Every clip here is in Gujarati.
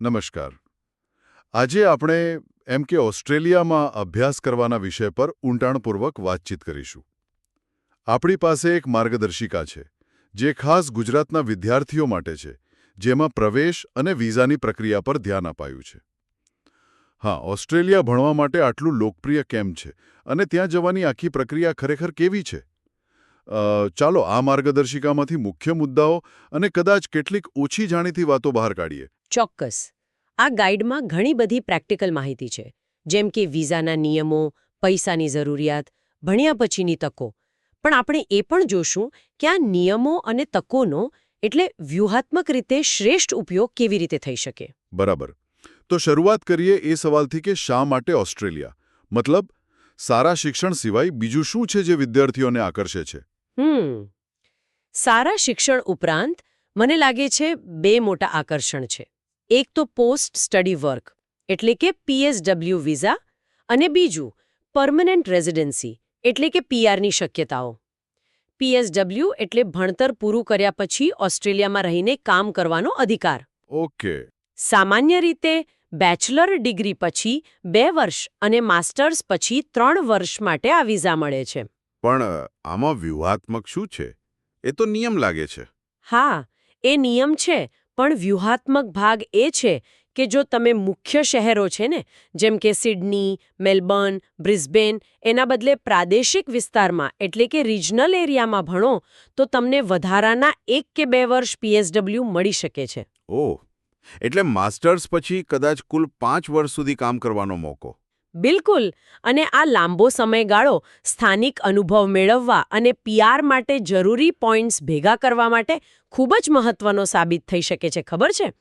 નમસ્કાર. આજે આપણે એમ કે ઓસ્ટ્રેલિયામાં અભ્યાસ કરવાના વિષય પર ઊંડાણપૂર્વક વાતચીત કરીશું. આપણી પાસે એક માર્ગદર્શિકા છે, જે ખાસ ગુજરાતના વિદ્યાર્થીઓ માટે છે, જેમાં પ્રવેશ અને વિઝાની પ્રક્રિયા પર ધ્યાન અપાયું છે. હા, ઓસ્ટ્રેલિયા ભણવા માટે આટલું લોકપ્રિય કેમ છે અને ત્યાં જવાની આખી પ્રક્રિયા ખરેખર કેવી છે? ચાલો આ માર્ગદર્શિકામાંથી મુખ્ય મુદ્દાઓ અને કદાચ કેટલીક ઓછી જાણીતી વાતો બહાર કાઢીએ. ચોક્કસ. આ ગાઈડમાં ઘણી બધી પ્રેક્ટિકલ માહિતી છે જેમ કે વિઝાના નિયમો પૈસાની જરૂરિયાત ભણ્યા પછીની તકો. પણ આપણે એ પણ જોશું કે આ નિયમો અને તકોનો એટલે વ્યૂહાત્મક રીતે શ્રેષ્ઠ ઉપયોગ કેવી રીતે થઈ શકે. બરાબર. તો શરૂઆત કરીએ એ સવાલથી કે શા માટે ઓસ્ટ્રેલિયા? મતલબ સારા શિક્ષણ સિવાય બીજું શું છે જે વિદ્યાર્થીઓને આકર્ષે છે? હમ. સારા શિક્ષણ ઉપરાંત મને લાગે છે બે મોટા આકર્ષણ છે. એક તો પોસ્ટ સ્ટડી વર્ક એટલે કે પીએસડબલ્યુ વિઝા અને બીજું પરમનન્ટ રેઝિડન્સી એટલે કે પીઆરની શક્યતાઓ. પીએસડબલ્યુ એટલે ભણતર પૂરું કર્યા પછી ઓસ્ટ્રેલિયામાં રહીને કામ કરવાનો અધિકાર. ઓકે. સામાન્ય રીતે બેચલર ડિગ્રી પછી બે વર્ષ અને માસ્ટર્સ પછી ત્રણ વર્ષ માટે આ વિઝા મળે છે. પણ આમાં વ્યૂહાત્મક શું છે? એ તો નિયમ લાગે છે. હા એ નિયમ છે પણ વ્યૂહાત્મક ભાગ એ છે કે જો તમે મુખ્ય શહેરો છે ને, જેમ કે સિડની, મેલબર્ન બ્રિસ્બેન એના બદલે પ્રાદેશિક વિસ્તારમાં, એટલે કે રિજનલ એરિયામાં ભણો, તો તમને વધારાના એક કે બે વર્ષ પીએસડબલ્યુ મળી શકે છે. ઓહ, એટલે માસ્ટર્સ પછી કદાચ કુલ પાંચ વર્ષ સુધી કામ કરવાનો મોકો. બિલકુલ. અને આ લાંબો સમયગાળો સ્થાનિક અનુભવ મેળવવા અને પીઆર માટે જરૂરી પોઈન્ટ્સ ભેગા કરવા માટે ખૂબ જ મહત્વનો સાબિત થઈ શકે છે, ખબર છે?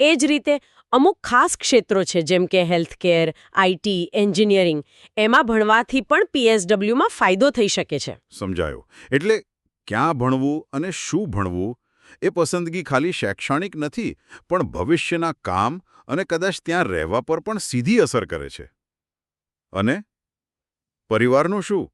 એ જ રીતે અમુક ખાસ ક્ષેત્રો છે, જેમ કે હેલ્થકેર આઈટી એન્જિનિયરિંગ, એમાં ભણવાથી પણ પીએસડબલ્યુમાં ફાયદો થઈ શકે છે. સમજાયો. એટલે ક્યાં ભણવું અને શું ભણવું એ પસંદગી ખાલી શૈક્ષણિક નથી, પણ ભવિષ્યના કામ અને કદાચ ત્યાં રહેવા પર પણ સીધી અસર કરે છે. અને? પરિવારનું શું?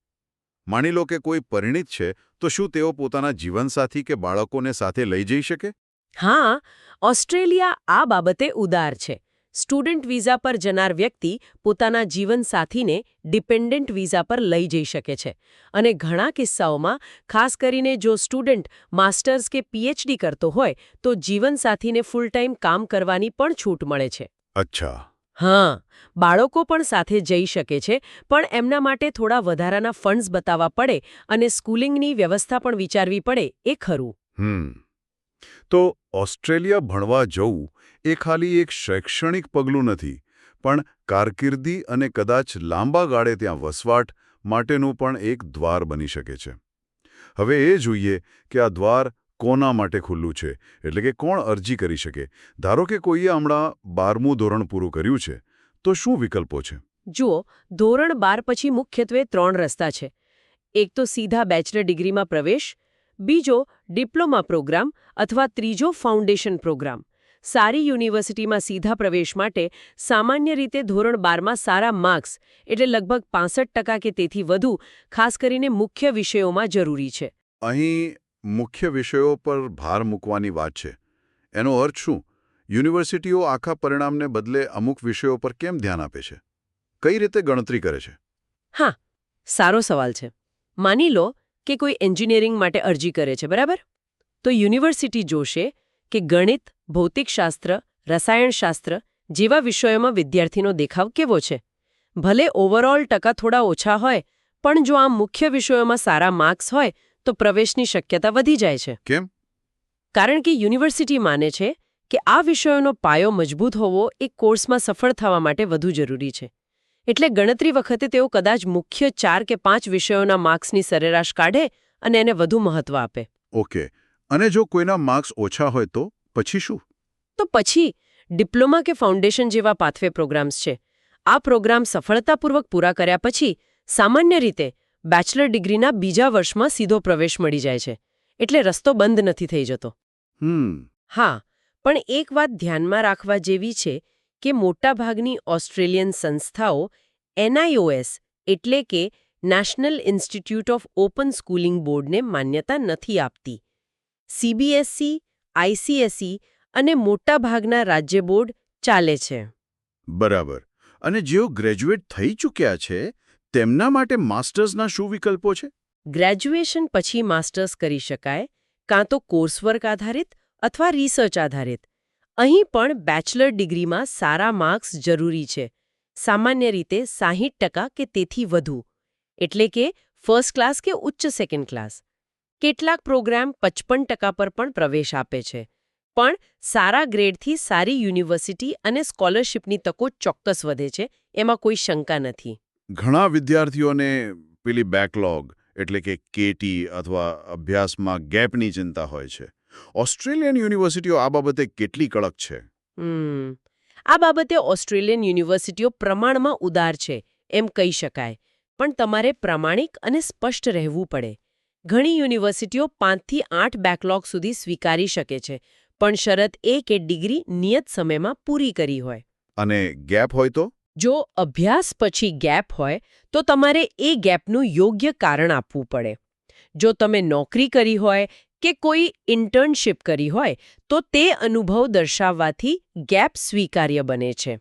માની લો કે કોઈ પરિણિત છે તો શું તેઓ પોતાના જીવનસાથી કે બાળકોને સાથે લઈ જઈ શકે? હા ઓસ્ટ્રેલિયા આ બાબતે ઉદાર છે. સ્ટુડન્ટ વિઝા પર જનાર વ્યક્તિ પોતાના જીવનસાથીને ડિપેન્ડન્ટ વિઝા પર લઈ જઈ શકે છે. અને ઘણા કિસ્સાઓમાં ખાસ કરીને જો સ્ટુડન્ટ માસ્ટર્સ કે પીએચડી કરતો હોય તો જીવનસાથીને ફૂલ ટાઈમ કામ કરવાની પણ છૂટ મળે છે. અચ્છા. હા, બાળકો પણ સાથે જઈ શકે છે, પણ એમના માટે થોડા વધારાના ફંડ્સ બતાવવા પડે અને સ્કૂલિંગની વ્યવસ્થા પણ વિચારવી પડે, એ ખરું. હમ. તો ઓસ્ટ્રેલિયા ભણવા જવું એ ખાલી એક શૈક્ષણિક પગલું નથી, પણ કારકિર્દી અને કદાચ લાંબા ગાળે ત્યાં વસવાટ માટેનું પણ એક દ્વાર બની શકે છે. હવે એ જોઈએ કે આ દ્વાર કોના માટે ખુલ્લું છે? એટલે કે કોણ અરજી કરી શકે? ધારો કે કોઈએ હમણાં બારમું ધોરણ પૂરું કર્યું છે તો શું વિકલ્પો છે? જુઓ ધોરણ બાર પછી મુખ્યત્વે ત્રણ રસ્તા છે. એક તો સીધા બેચલર ડિગ્રીમાં પ્રવેશ બીજો ડિપ્લોમા પ્રોગ્રામ અથવા ત્રીજો ફાઉન્ડેશન પ્રોગ્રામ. સારી યુનિવર્સિટીમાં સીધા પ્રવેશ માટે સામાન્ય રીતે ધોરણ બારમાં સારા માર્ક્સ એટલે લગભગ પાસઠ ટકા કે તેથી વધુ ખાસ કરીને મુખ્ય વિષયોમાં જરૂરી છે. અહીં મુખ્ય વિષયો પર ભાર મૂકવાની વાત છે. એનો અર્થ શું? યુનિવર્સિટીઓ આખા પરિણામને બદલે અમુક વિષયો પર કેમ ધ્યાન આપે છે? કઈ રીતે ગણતરી કરે છે? હા, સારો સવાલ છે. માની લો કે કોઈ એન્જિનિયરિંગ માટે અરજી કરે છે, બરાબર? તો યુનિવર્સિટી જોશે કે ગણિત, ભૌતિકશાસ્ત્ર, રસાયણશાસ્ત્ર જેવા વિષયોમાં વિદ્યાર્થીનો દેખાવ કેવો છે. ભલે ઓવરઓલ ટકા થોડા ઓછા હોય, પણ જો આ મુખ્ય વિષયોમાં સારા માર્ક્સ હોય તો પ્રવેશની શક્યતા વધી જાય છે. કેમ? કારણ કે યુનિવર્સિટી માને છે કે આ વિષયોનો પાયો મજબૂત હોવો એ કોર્સમાં સફળ થવા માટે વધુ જરૂરી છે. એટલે ગણતરી વખતે તેઓ કદાચ મુખ્ય ચાર કે પાંચ વિષયોના માર્ક્સની સરેરાશ કાઢે અને એને વધુ મહત્વ આપે. ઓકે. અને જો કોઈના માર્ક્સ ઓછા હોય તો? પછી શું? તો પછી ડિપ્લોમા કે ફાઉન્ડેશન જેવા પાથવે પ્રોગ્રામ્સ છે. આ પ્રોગ્રામ સફળતાપૂર્વક પૂરા કર્યા પછી સામાન્ય રીતે બેચલર ડિગ્રીના બીજા વર્ષમાં સીધો પ્રવેશ મળી જાય છે. એટલે રસ્તો બંધ નથી થઈ જતો. હમ. હા પણ એક વાત ધ્યાનમાં રાખવા જેવી છે કે મોટાભાગની ઓસ્ટ્રેલિયન સંસ્થાઓ એનઆઈઓએસ એટલે કે national institute of open schooling બોર્ડને માન્યતા નથી આપતી. સીબીએસઈ આઈસીએસઈ અને મોટાભાગના રાજ્ય બોર્ડ ચાલે છે. બરાબર. અને જેઓ ગ્રેજ્યુએટ થઈ ચૂક્યા છે તેમના માટે માસ્ટર્સના શું વિકલ્પો છે? ગ્રેજ્યુએશન પછી માસ્ટર્સ કરી શકાય, કાં તો કોર્સવર્ક આધારિત અથવા રિસર્ચ આધારિત. અહીં પણ બેચલર ડિગ્રીમાં સારા માર્ક્સ જરૂરી છે. સામાન્ય રીતે સાહીઠ ટકા કે તેથી વધુ. એટલે કે ફર્સ્ટ ક્લાસ કે ઉચ્ચ સેકન્ડ ક્લાસ. કેટલાક પ્રોગ્રામ પચપન ટકા પર પણ પ્રવેશ આપે છે. પણ સારા ગ્રેડથી સારી યુનિવર્સિટી અને સ્કોલરશિપની તકો ચોક્કસ વધે છે, એમાં કોઈ શંકા નથી. ઘણા વિદ્યાર્થીઓને પેલી બેકલોગ એટલે કે કેટી અથવા અભ્યાસમાં ગેપની ચિંતા હોય છે. ઓસ્ટ્રેલિયન યુનિવર્સિટીઓ આ બાબતે કેટલી કડક છે? આ બાબતે ઓસ્ટ્રેલિયન યુનિવર્સિટીઓ પ્રમાણમાં ઉદાર છે એમ કહી શકાય. પણ તમારે પ્રામાણિક અને સ્પષ્ટ રહેવું પડે. ઘણી યુનિવર્સિટીઓ પાંચથી આઠ બેકલોગ સુધી સ્વીકારી શકે છે પણ શરત એ કે ડિગ્રી નિયત સમયમાં પૂરી કરી હોય. અને ગેપ હોય તો? જો અભ્યાસ પછી ગેપ હોય, તો તમારે એ ગેપનું યોગ્ય કારણ આપવું પડે. જો તમે નોકરી કરી હોય કે કોઈ ઇન્ટર્નશિપ કરી હોય, તો તે અનુભવ દર્શાવવાથી ગેપ સ્વીકાર્ય બને છે.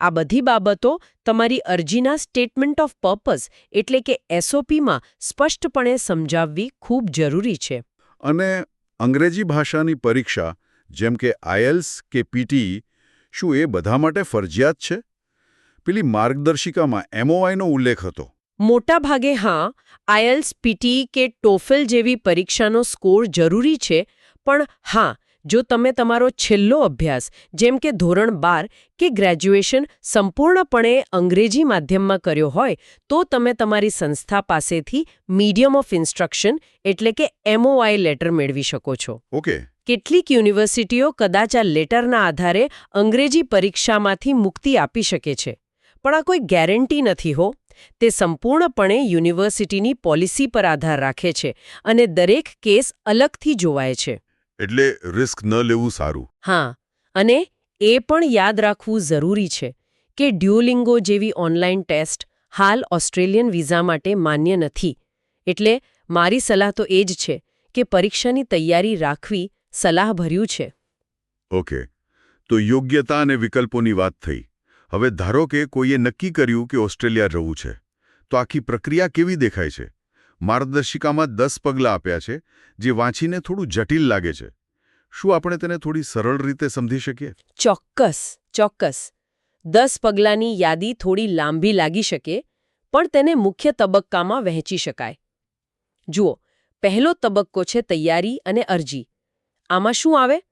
આ બધી બાબતો તમારી અરજીના સ્ટેટમેન્ટ ઓફ પર્પઝ, એટલે કે એસઓપીમાં સ્પષ્ટપણે સમજાવવી ખૂબ જરૂરી છે. અને અંગ્રેજી ભાષાની પરીક્ષા, જેમ કે આઈએલ્સ કે પીટી શું એ બધા માટે ફરજિયાત છે? પેલી માર્ગદર્શિકામાં એમઓઆઈનો ઉલ્લેખ હતો. મોટાભાગે હા આયલ્સ પીટી કે ટોફેલ જેવી પરીક્ષાનો સ્કોર જરૂરી છે પણ હા જો તમે તમારો છેલ્લો અભ્યાસ જેમ કે ધોરણ બાર કે ગ્રેજ્યુએશન સંપૂર્ણપણે અંગ્રેજી માધ્યમમાં કર્યો હોય તો તમે તમારી સંસ્થા પાસેથી મીડિયમ ઓફ ઇન્સ્ટ્રક્શન એટલે કે એમઓઆઈ લેટર મેળવી શકો છો. ઓકે. કેટલીક યુનિવર્સિટીઓ કદાચ આ લેટરના આધારે અંગ્રેજી પરીક્ષામાંથી મુક્તિ આપી શકે છે. પણ આ કોઈ ગેરંટી નથી હો. તે સંપૂર્ણપણે યુનિવર્સિટીની પોલિસી પર આધાર રાખે છે અને દરેક કેસ અલગથી જોવાય છે. એટલે રિસ્ક ન લેવું સારું. હા અને એ પણ યાદ રાખવું જરૂરી છે કે ડ્યુલિંગો જેવી ઓનલાઈન ટેસ્ટ હાલ ઓસ્ટ્રેલિયન વિઝા માટે માન્ય નથી. એટલે મારી સલાહ તો એ જ છે કે પરીક્ષાની તૈયારી રાખવી સલાહભર્યું છે. ઓકે. તો યોગ્યતા અને વિકલ્પોની વાત થઈ. હવે ધારો કે કોઈએ નક્કી કર્યું કે ઓસ્ટ્રેલિયા રહેવું છે, તો આખી પ્રક્રિયા કેવી દેખાય છે? માર્ગદર્શિકામાં દસ પગલાં આપ્યા છે, જે વાંચીને થોડું જટિલ લાગે છે. શું આપણે તેને થોડી સરળ રીતે સમજી શકીએ? ચોક્કસ ચોક્કસ. દસ પગલાંની યાદી થોડી લાંબી લાગી શકે, પણ તેને મુખ્ય તબક્કામાં વહેંચી શકાય. જુઓ, પહેલો તબક્કો છે તૈયારી અને અરજી. આમાં શું આવે?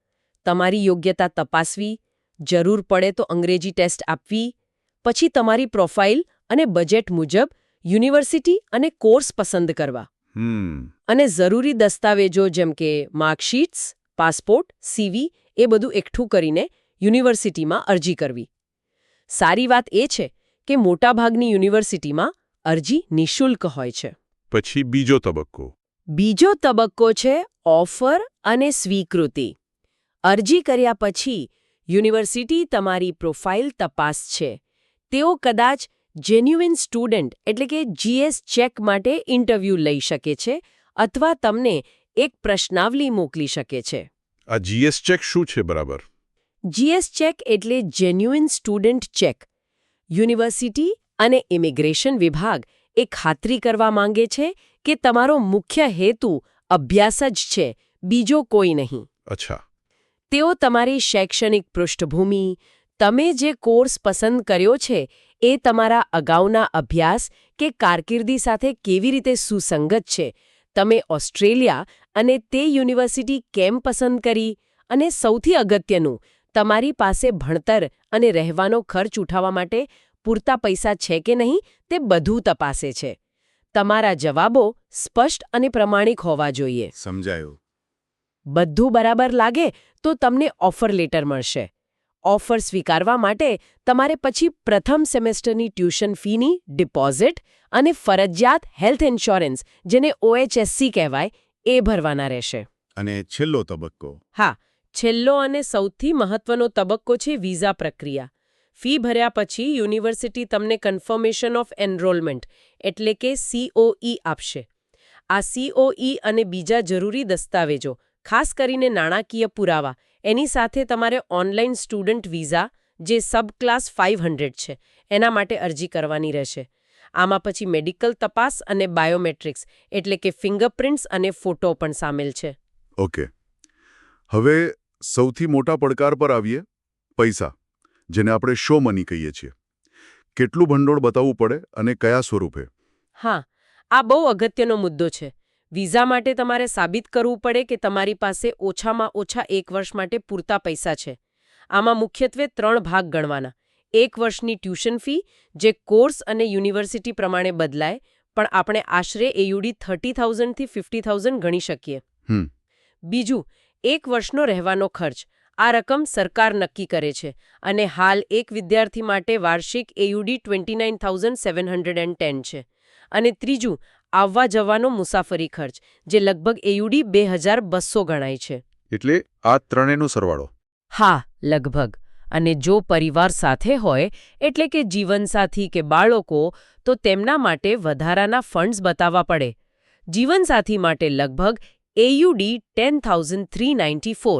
તમારી યોગ્યતા તપાસવી જરૂર પડે તો અંગ્રેજી ટેસ્ટ આપવી પછી તમારી પ્રોફાઇલ અને બજેટ મુજબ યુનિવર્સિટી અને કોર્સ પસંદ કરવા. અને જરૂરી દસ્તાવેજો જેમ કે માર્કશીટ્સ પાસપોર્ટ સીવી એ બધું એકઠું કરીને યુનિવર્સિટીમાં અરજી કરવી. સારી વાત એ છે કે મોટાભાગની યુનિવર્સિટીમાં અરજી નિઃશુલ્ક હોય છે. પછી બીજો તબક્કો. બીજો તબક્કો છે ઓફર અને સ્વીકૃતિ. અરજી કર્યા પછી યુનિવર્સિટી તમારી પ્રોફાઇલ તપાસ છે. તેઓ કદાચ જેન્યુઇન સ્ટુડન્ટ એટલે કે જીએસ ચેક માટે ઇન્ટરવ્યૂ લઈ શકે છે અથવા તમને એક પ્રશ્નાવલી મોકલી શકે છે. આ જીએસ ચેક શું છે બરાબર? જીએસ ચેક એટલે જેન્યુઇન સ્ટુડન્ટ ચેક યુનિવર્સિટી અને ઇમિગ્રેશન વિભાગ એ ખાતરી કરવા માંગે છે કે તમારો મુખ્ય હેતુ અભ્યાસ જ છે બીજો કોઈ નહીં. અચ્છા. તેઓ તમારી શૈક્ષણિક પૃષ્ઠભૂમિ, તમે જે કોર્સ પસંદ કર્યો છે, એ તમારા અગાઉના અભ્યાસ કે કારકિર્દી સાથે કેવી રીતે સુસંગત છે? તમે ઓસ્ટ્રેલિયા અને તે યુનિવર્સિટી કેમ પસંદ કરી? અને સૌથી અગત્યનું, તમારી પાસે ભણતર અને રહેવાનો ખર્ચ ઉઠાવવા માટે પૂરતા પૈસા છે કે નહીં, તે બધું તપાસે છે. તમારા જવાબો સ્પષ્ટ અને પ્રમાણિક હોવા જોઈએ. સમજાયું. બધું બરાબર લાગે તો તમને ઓફર લેટર મળશે. ઓફર સ્વીકારવા માટે તમારે પછી પ્રથમ સેમેસ્ટરની ટ્યુશન ફીની ડિપોઝિટ અને ફરજિયાત હેલ્થ ઇન્સ્યોરન્સ જેને ઓએચએસસી કહેવાય એ ભરવાના રહેશે. અને છેલ્લો તબક્કો? હા છેલ્લો અને સૌથી મહત્વનો તબક્કો છે વિઝા પ્રક્રિયા. ફી ભર્યા પછી યુનિવર્સિટી તમને કન્ફર્મેશન ઓફ એનરોલમેન્ટ એટલે કે સીઓઈ આપશે. આ સીઓઈ અને બીજા જરૂરી દસ્તાવેજો ખાસ કરીને નાણાકીય પુરાવા. એની સાથે તમારે ઓનલાઈન સ્ટુડન્ટ વિઝા જે સબ ક્લાસ ફાઇવ છે એના માટે અરજી કરવાની રહેશે. આમાં પછી મેડિકલ તપાસ અને બાયોમેટ્રિક્સ એટલે કે ફિંગરપ્રિન્ટ્સ અને ફોટો પણ સામેલ છે. ઓકે. હવે સૌથી મોટા પડકાર પર આવીએ પૈસા જેને આપણે શો મની કહીએ છીએ. કેટલું ભંડોળ બતાવવું પડે અને કયા સ્વરૂપે? હા આ બહુ અગત્યનો મુદ્દો છે. વિઝા માટે તમારે સાબિત કરવું પડે કે તમારી પાસે ઓછામાં ઓછા એક વર્ષ માટે પૂરતા પૈસા છે. આમાં મુખ્યત્વે ત્રણ ભાગ ગણવાના. એક વર્ષની ટ્યુશન ફી જે કોર્સ અને યુનિવર્સિટી પ્રમાણે બદલાય પણ આપણે આશરે એયુડી થર્ટી થાઉઝન્ડથી ફિફ્ટી થાઉઝન્ડ ગણી શકીએ. બીજું એક વર્ષનો રહેવાનો ખર્ચ. આ રકમ સરકાર નક્કી કરે છે અને હાલ એક વિદ્યાર્થી માટે વાર્ષિક AUD twenty nine thousand seven hundred and ten છે. અને ત્રીજું આવવા જવાનો મુસાફરી ખર્ચ જે લગભગ એયુડી બે હજાર બસો ગણાય છે. એટલે આ ત્રણેયનો સરવાળો. હા લગભગ. અને જો પરિવાર સાથે હોય એટલે કે જીવનસાથી કે બાળકો તો તેમના માટે વધારાના ફંડ્સ બતાવવા પડે. જીવનસાથી માટે લગભગ AUD ten thousand three ninety four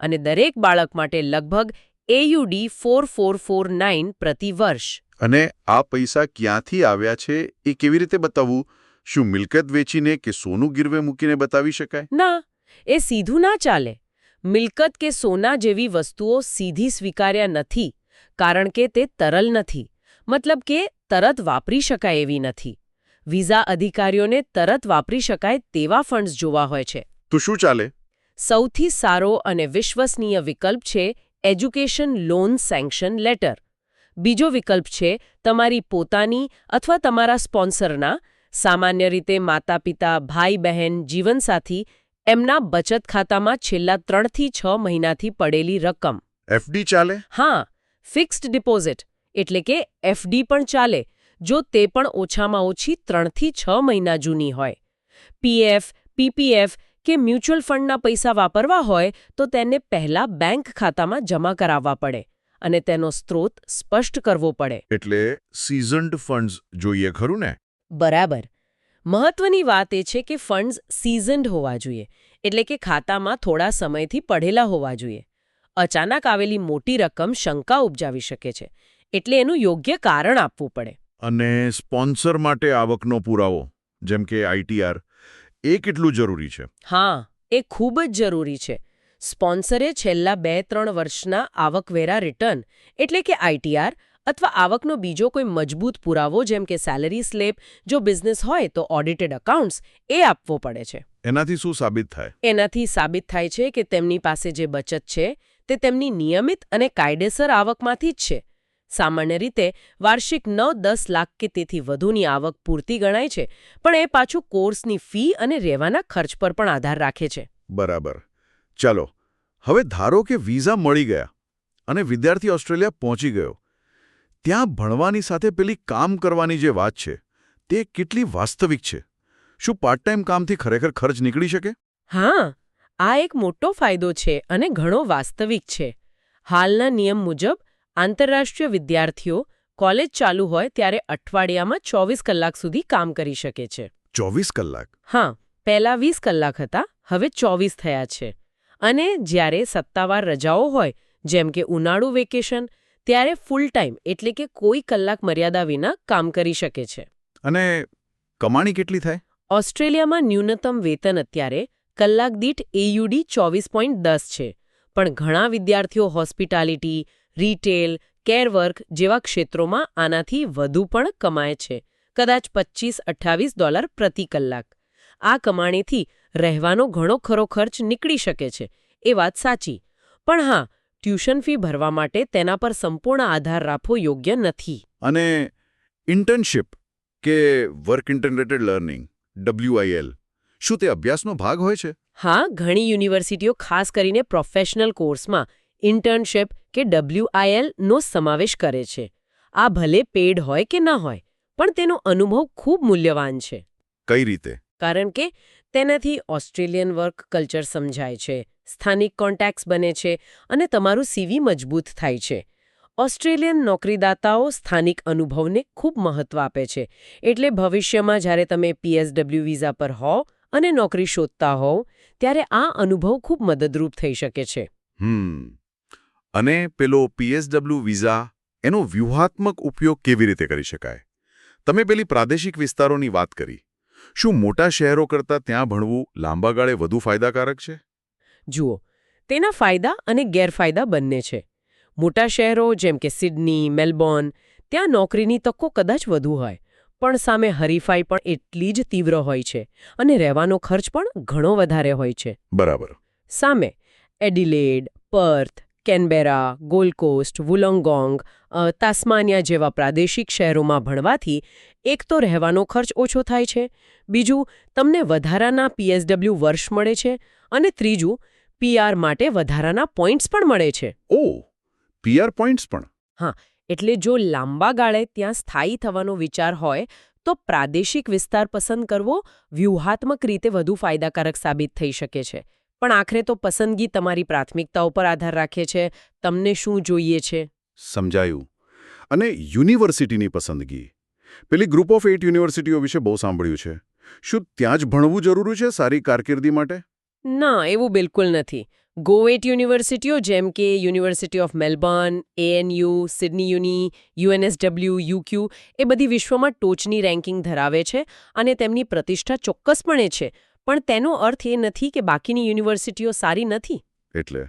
અને દરેક બાળક માટે લગભગ AUD four four four nine પ્રતિ વર્ષ. અને આ પૈસા ક્યાંથી આવ્યા છે એ કેવી રીતે બતાવવું? શું મિલકત વેચીને કે સોનું ગીરવે મૂકીને બતાવી શકાય? ના એ સીધું ના ચાલે. મિલકત કે સોના જેવી વસ્તુઓ સીધી સ્વીકાર્યા નથી કારણ કે તે તરલ નથી. મતલબ કે તરત વાપરી શકાય એવી નથી. વિઝા અધિકારીઓને તરત વાપરી શકાય તેવા ફંડ્સ જોવા હોય છે. તો શું ચાલે? સૌથી સારો અને વિશ્વસનીય વિકલ્પ છે એજ્યુકેશન લોન સેન્કશન લેટર. બીજો વિકલ્પ છે તમારી પોતાની અથવા તમારા સ્પોન્સરના સામાન્ય રીતે માતા પિતા ભાઈ બહેન જીવનસાથી એમના બચત ખાતામાં છેલ્લા ત્રણથી છ મહિનાથી પડેલી રકમ. એફડી ચાલે? હા ફિક્સ્ડ ડિપોઝિટ એટલે કે એફડી પણ ચાલે જો તે પણ ઓછામાં ઓછી ત્રણથી છ મહિના જૂની હોય. પીએફ પીપીએફ કે મ્યુચ્યુઅલ ફંડના પૈસા વાપરવા હોય તો તેને પહેલા બેંક ખાતામાં જમા કરાવવા પડે અને તેનો સ્ત્રોત સ્પષ્ટ કરવો પડે. એટલે સીઝન્ડ ફંડ્સ જોઈએ ખરું ને? બરાબર. મહત્વની વાત એ છે કે ફંડ્સ સીઝન્ડ હોવા જોઈએ એટલે કે ખાતામાં થોડા સમયથી પડેલા હોવા જોઈએ. અચાનક આવેલી મોટી રકમ શંકા ઉપજાવી શકે છે એટલે એનું યોગ્ય કારણ આપવું પડે. અને સ્પોન્સર માટે આવકનો પુરાવો જેમ કે આઈટીઆર એ કેટલું જરૂરી છે? હા એ ખૂબ જ જરૂરી છે. સ્પોન્સરે છેલ્લા બે ત્રણ વર્ષના આવકવેરા રિટર્ન એટલે કે આઈટીઆર અથવા આવકનો બીજો કોઈ મજબૂત પુરાવો જેમ કે સેલરી સ્લેબ જો બિઝનેસ હોય તો ઓડિટેડ અકાઉન્ટ્સ એ આપવો પડે છે. એનાથી શું સાબિત થાય? એનાથી સાબિત થાય છે કે તેમની પાસે જે બચત છે તે તેમની નિયમિત અને કાયદેસર આવકમાંથી જ છે. સામાન્ય રીતે વાર્ષિક નવ દસ લાખ કે તેથી વધુની આવક પૂરતી ગણાય છે પણ એ પાછું કોર્સની ફી અને રહેવાના ખર્ચ પર પણ આધાર રાખે છે. બરાબર. ચાલો હવે ધારો કે વિઝા મળી ગયા અને વિદ્યાર્થી ઓસ્ટ્રેલિયા પહોંચી ગયો. ત્યાં ભણવાની સાથે પેલી કામ કરવાની જે વાત છે તે કેટલી વાસ્તવિક છે? શું પાર્ટ ટાઈમ કામથી ખરેખર ખર્ચ નીકળી શકે? હા આ એક મોટો ફાયદો છે અને ઘણો વાસ્તવિક છે. હાલના નિયમ મુજબ આંતરરાષ્ટ્રીય વિદ્યાર્થીઓ કોલેજ ચાલુ હોય ત્યારે અઠવાડિયામાં ચોવીસ કલાક સુધી કામ કરી શકે છે. ચોવીસ કલાક? હા પહેલા વીસ કલાક હતા હવે ચોવીસ થયા છે. અને જ્યારે સત્તાવાર રજાઓ હોય જેમ કે ઉનાળુ વેકેશન ત્યારે ફૂલ ટાઈમ એટલે કે કોઈ કલાક મર્યાદા વિના કામ કરી શકે છે. અને કમાણી કેટલી થાય? ઓસ્ટ્રેલિયામાં ન્યૂનતમ વેતન અત્યારે કલાક દીઠ એયુડી ચોવીસ પોઈન્ટ દસ છે. પણ ઘણા વિદ્યાર્થીઓ હોસ્પિટાલિટી રિટેલ કેરવર્ક જેવા ક્ષેત્રોમાં આનાથી વધુ પણ કમાય છે. કદાચ પચીસ અઠ્ઠાવીસ ડોલર પ્રતિ કલાક. આ કમાણીથી રહેવાનો ઘણો ખરો ખર્ચ નીકળી શકે છે. એ વાત સાચી. પણ હા ટ્યુશન ફી ભરવા માટે તેના પર સંપૂર્ણ આધાર રાખવો યોગ્ય નથી. અને ઇન્ટર્નશિપ કે વર્ક ઇન્ટરનેટેડ લર્નિંગ ડબલ્યુઆઈએલ શું તે અભ્યાસનો ભાગ હોય છે? હા ઘણી યુનિવર્સિટીઓ ખાસ કરીને પ્રોફેશનલ કોર્સમાં ઇન્ટર્નશિપ કે ડબલ્યુઆઈએલ નો સમાવેશ કરે છે. આ ભલે પેડ હોય કે ન હોય પણ તેનો અનુભવ ખૂબ મૂલ્યવાન છે. કઈ રીતે? કારણ કે તેનાથી ઓસ્ટ્રેલિયન વર્ક કલ્ચર સમજાય છે. સ્થાનિક કોન્ટેક્ટ્સ બને છે અને તમારું સીવી મજબૂત થાય છે. ઓસ્ટ્રેલિયન નોકરીદાતાઓ સ્થાનિક અનુભવને ખૂબ મહત્વ આપે છે. એટલે ભવિષ્યમાં જ્યારે તમે પીએસડબલ્યુ વિઝા પર હોવ અને નોકરી શોધતા હોવ, ત્યારે આ અનુભવ ખૂબ મદદરૂપ થઈ શકે છે. અને પેલો પીએસડબલ્યુ વિઝા એનો વ્યૂહાત્મક ઉપયોગ કેવી રીતે કરી શકાય? તમે પેલી પ્રાદેશિક વિસ્તારોની વાત કરી. શું મોટા શહેરો કરતાં ત્યાં ભણવું લાંબા ગાળે વધુ ફાયદાકારક છે? જુઓ તેના ફાયદા અને ગેરફાયદા બંને છે. મોટા શહેરો જેમ કે સિડની મેલબોર્ન ત્યાં નોકરીની તકો કદાચ વધુ હોય પણ સામે હરીફાઈ પણ એટલી જ તીવ્ર હોય છે અને રહેવાનો ખર્ચ પણ ઘણો વધારે હોય છે. બરાબર. સામે Adelaide Perth Canberra Gold Coast Wollongong Tasmania જેવા પ્રાદેશિક શહેરોમાં ભણવાથી એક તો રહેવાનો ખર્ચ ઓછો થાય છે બીજું તમને વધારાના પીએસડબલ્યુ વર્ષ મળે છે અને ત્રીજું પીઆર માટે વધારાના પોઈન્ટ્સ પણ મળે છે. ઓ પીઆર પોઈન્ટ્સ પણ. હા એટલે જો લાંબા ગાળે ત્યાં સ્થાયી થવાનો વિચાર હોય તો પ્રાદેશિક વિસ્તાર પસંદ કરવો વ્યૂહાત્મક રીતે વધુ ફાયદાકારક સાબિત થઈ શકે છે. પણ આખરે તો પસંદગી તમારી પ્રાથમિકતાઓ પર આધાર રાખે છે. તમને શું જોઈએ છે? સમજાયું. અને યુનિવર્સિટીની પસંદગી. પેલી ગ્રુપ ઓફ એઇટ યુનિવર્સિટીઓ વિશે બહુ સાંભળ્યું છે. શું ત્યાં જ ભણવું જરૂરી છે સારી કારકિર્દી માટે? ના, એવું બિલકુલ નથી. ગોવેટ યુનિવર્સિટીઓ જેમ કે university of Melbourne ANU Sydney uni UNSW UQ એ બધી વિશ્વમાં ટોચની રેન્કિંગ ધરાવે છે અને તેમની પ્રતિષ્ઠા ચોક્કસપણે છે. પણ તેનો અર્થ એ નથી કે બાકીની યુનિવર્સિટીઓ સારી નથી. એટલે?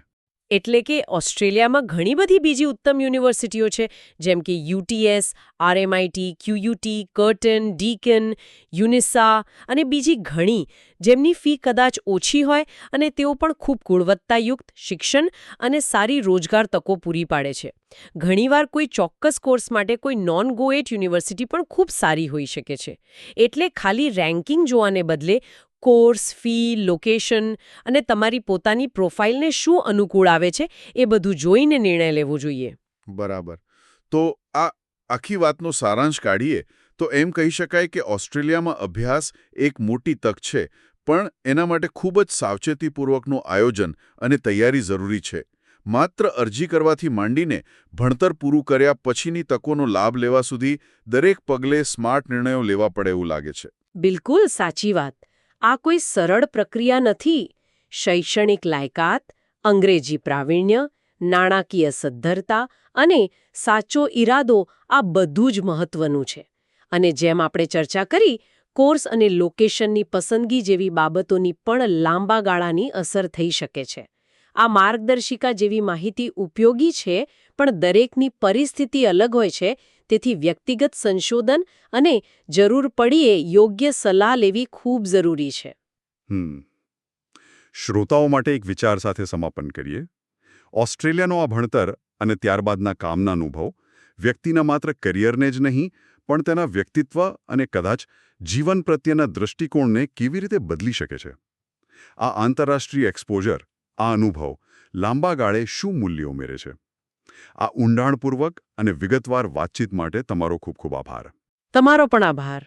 એટલે કે ઓસ્ટ્રેલિયામાં ઘણી બધી બીજી ઉત્તમ યુનિવર્સિટીઓ છે, જેમ કે યુટીએસ આરએમઆઈટી ક્યુયુટી કર્ટન, ડીકન યુનિસા અને બીજી ઘણી, જેમની ફી કદાચ ઓછી હોય અને તેઓ પણ ખૂબ ગુણવત્તાયુક્ત શિક્ષણ અને સારી રોજગાર તકો પૂરી પાડે છે. ઘણીવાર કોઈ ચોક્કસ કોર્સ માટે કોઈ નોન ગોએટ યુનિવર્સિટી પણ ખૂબ સારી હોઈ શકે છે. એટલે ખાલી રેન્કિંગ જોવાને બદલે કોર્સ ફી લોકેશન અને તમારી પોતાની પ્રોફાઇલને શું અનુકૂળ આવે છે એ બધું જોઈને નિર્ણય લેવો જોઈએ. બરાબર. તો આ આખી વાતનો સારાંશ કાઢીએ તો એમ કહી શકાય કે ઓસ્ટ્રેલિયામાં અભ્યાસ એક મોટી તક છે પણ એના માટે ખૂબ જ સાવચેતીપૂર્વકનું આયોજન અને તૈયારી જરૂરી છે. માત્ર અરજી કરવાથી માંડીને ભણતર પૂરું કર્યા પછીની તકોનો લાભ લેવા સુધી દરેક પગલે સ્માર્ટ નિર્ણયો લેવા પડે એવું લાગે છે. બિલકુલ સાચી વાત. આ કોઈ સરળ પ્રક્રિયા નથી. શૈક્ષણિક લાયકાત, અંગ્રેજી પ્રાવીણ્ય, નાણાકીય સદ્ધરતા અને સાચો ઈરાદો આ બધું જ મહત્વનું છે. અને જેમ આપણે ચર્ચા કરી, કોર્સ અને લોકેશનની પસંદગી જેવી બાબતોની પણ લાંબા ગાળાની અસર થઈ શકે છે. આ માર્ગદર્શિકા જેવી માહિતી ઉપયોગી છે, પણ દરેકની પરિસ્થિતિ અલગ હોય છે તેથી વ્યક્તિગત સંશોધન અને જરૂર પડીએ યોગ્ય સલાહ લેવી ખૂબ જરૂરી છે. શ્રોતાઓ માટે એક વિચાર સાથે સમાપન કરીએ. ઓસ્ટ્રેલિયાનો આ ભણતર અને ત્યારબાદના કામના અનુભવ વ્યક્તિના માત્ર કરિયરને જ નહીં, પણ તેના વ્યક્તિત્વ અને કદાચ જીવન પ્રત્યેના દૃષ્ટિકોણને કેવી રીતે બદલી શકે છે? આ આંતરરાષ્ટ્રીય એક્સપોઝર, આ અનુભવ લાંબા ગાળે શું મૂલ્ય ઉમેરે છે? આ ઊંડાણપૂર્વક અને વિગતવાર વાતચીત માટે તમારો ખૂબ ખૂબ આભાર. તમારો પણ આભાર.